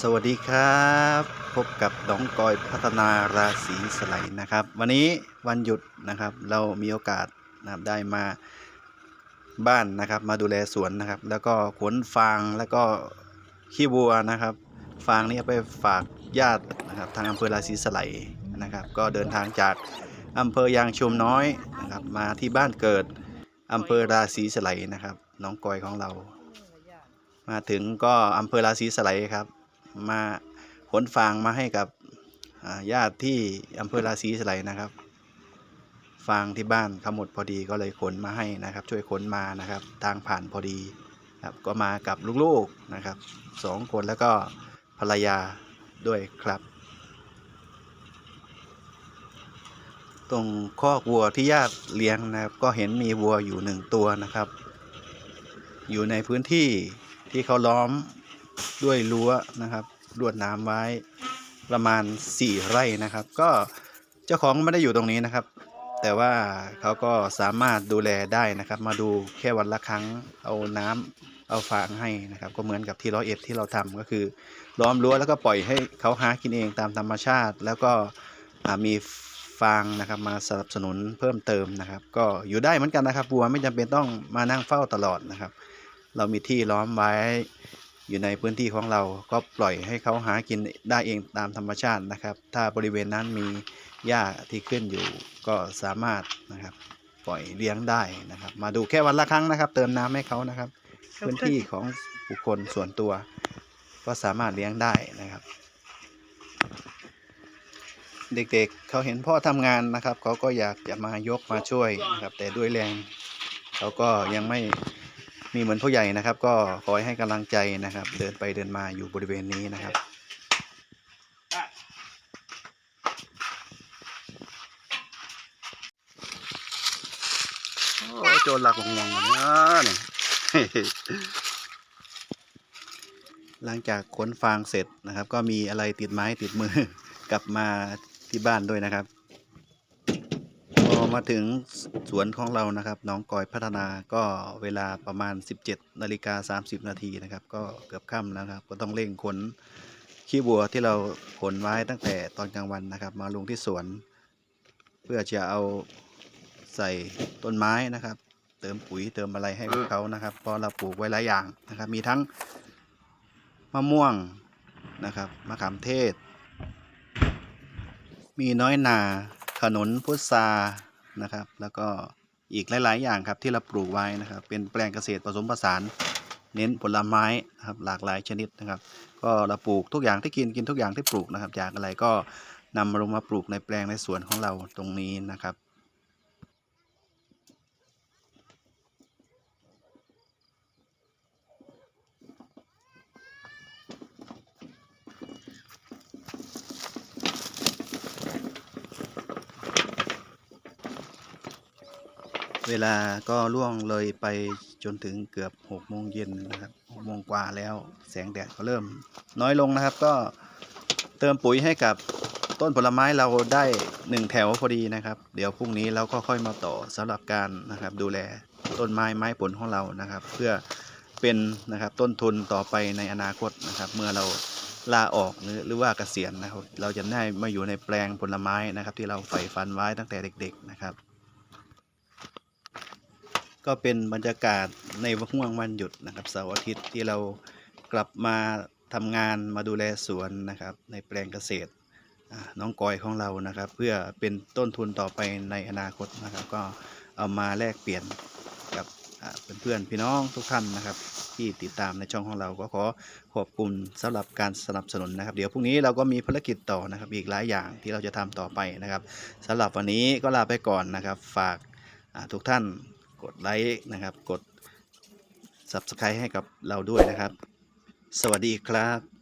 สวัสดีครับ พบกับน้องกอยพัฒนาราศีสไลด์นะครับ วันนี้วันหยุดนะครับ เรามีโอกาสนะครับได้มาบ้านนะครับ มาดูแลสวนนะครับ แล้วก็ขนฟางแล้วก็ขี้วัวนะครับ ฟางนี้ไปฝากญาตินะครับ ทางอำเภอราศีสไลด์นะครับ ก็เดินทางจากอำเภอยางชุมน้อยนะครับ มาที่บ้านเกิดอำเภอราศีสไลด์นะครับ น้องกอยของเรา มาถึงก็อำเภอราศีสไลด์ครับ มาขนฟางมาให้กับญาติที่อำเภอราศีสไลนะครับ ฟางที่บ้านเขาหมดพอดีก็เลยขนมาให้นะครับ ช่วยขนมานะครับทางผ่านพอดีครับก็มากับลูกๆนะครับสองคนแล้วก็ภรรยาด้วยครับ ตรงคอกวัวที่ญาติเลี้ยงนะครับ ก็เห็นมีวัวอยู่หนึ่งตัวนะครับ อยู่ในพื้นที่ที่เขาล้อม ด้วยรั้วนะครับลวดน้ำไว้ประมาณ 4 ไร่นะครับ ก็เจ้าของไม่ได้อยู่ตรงนี้นะครับ แต่ว่าเขาก็สามารถดูแลได้นะครับ มาดูแค่วันละครั้งเอาน้ำเอาฟางให้นะครับ ก็เหมือนกับที่ร้อยเอ็ดที่เราทำก็คือล้อมรั้วแล้วก็ปล่อยให้เขาหากินเองตามธรรมชาติ แล้วก็มีฟางนะครับมาสนับสนุนเพิ่มเติมนะครับ ก็อยู่ได้เหมือนกันนะครับวัวไม่จำเป็นต้องมานั่งเฝ้าตลอดนะครับ เรามีที่ล้อมไว้ อยู่ในพื้นที่ของเราก็ปล่อยให้เขาหากินได้เองตามธรรมชาตินะครับ ถ้าบริเวณนั้นมีหญ้าที่ขึ้นอยู่ก็สามารถนะครับปล่อยเลี้ยงได้นะครับ มาดูแค่วันละครั้งนะครับ เติมน้ำให้เขานะครับ พื้นที่ของบุคคลส่วนตัว ก็สามารถเลี้ยงได้นะครับ เด็กๆเขาเห็นพ่อทำงานนะครับ เขาก็อยากจะมายกมาช่วยนะครับ แต่ด้วยแรง เขาก็ยังไม่ มีเหมือนผู้ใหญ่นะครับ ก็คอยให้กำลังใจนะครับ เดินไปเดินมาอยู่บริเวณนี้นะครับโอ้โจรหลักงวงเนี่ยเนี่ยหลังจากขนฟางเสร็จนะครับ ก็มีอะไรติดไม้ติดมือกลับมาที่บ้านด้วยนะครับ มาถึงสวนของเรานะครับน้องกอยพัฒนาก็เวลาประมาณ 17นาฬิกา30 นาทีนะครับ ก็เกือบค่ำแล้วครับ ก็ต้องเร่งขนขี้บัวที่เราขนไว้ตั้งแต่ตอนกลางวันนะครับ มาลงที่สวน เพื่อจะเอาใส่ต้นไม้นะครับ เติมปุ๋ยเติมอะไรให้พวกเขานะครับเพราะเราปลูกไว้หลายอย่างนะครับ มีทั้งมะม่วงนะครับมะขามเทศ มีน้อยนาขนุนพุทรา นะครับ แล้วก็อีกหลาย ๆ อย่างครับที่เราปลูกไว้นะครับ เป็นแปลงเกษตรผสมผสาน เน้นผลไม้นะครับหลากหลายชนิดนะครับ ก็เราปลูกทุกอย่างที่กินกินทุกอย่างที่ปลูกนะครับ อยากอะไรก็นำมาลงมาปลูกในแปลงในสวนของเราตรงนี้นะครับ เวลาก็ล่วงเลยไปจนถึงเกือบหกโมงเย็นนะครับหกโมงกว่าแล้วแสงแดดก็เริ่ม น้อยลงนะครับก็เติมปุ๋ยให้กับต้นผลไม้เราได้หนึ่งแถวพอดีนะครับ เดี๋ยวพรุ่งนี้เราก็ค่อยมาต่อสำหรับการนะครับ ดูแลต้นไม้ไม้ผลของเรานะครับ เพื่อเป็นนะครับต้นทุนต่อไปในอนาคตนะครับ เมื่อเราลาออกหรือหรือว่าเกษียณนะครับ เราจะได้มาอยู่ในแปลงผลไม้นะครับ ที่เราใฝ่ฝันไว้ตั้งแต่เด็ก ๆนะครับ ก็เป็นบรรยากาศในห่วงวันหยุดนะครับเสาร์อาทิตย์ที่เรากลับมาทำงานมาดูแลสวนนะครับ ในแปลงเกษตรน้องกอยของเรานะครับ เพื่อเป็นต้นทุนต่อไปในอนาคตนะครับ ก็เอามาแลกเปลี่ยนกับเพื่อนๆพี่น้องทุกท่านนะครับ ที่ติดตามในช่องของเราก็ขอขอบคุณสำหรับการสนับสนุนนะครับ เดี๋ยวพรุ่งนี้เราก็มีภารกิจต่อนะครับ อีกหลายอย่างที่เราจะทำต่อไปนะครับสำหรับวันนี้ก็ลาไปก่อนนะครับ ฝากทุกท่าน กดไลค์นะครับ กด Subscribe ให้กับเราด้วยนะครับ สวัสดีครับ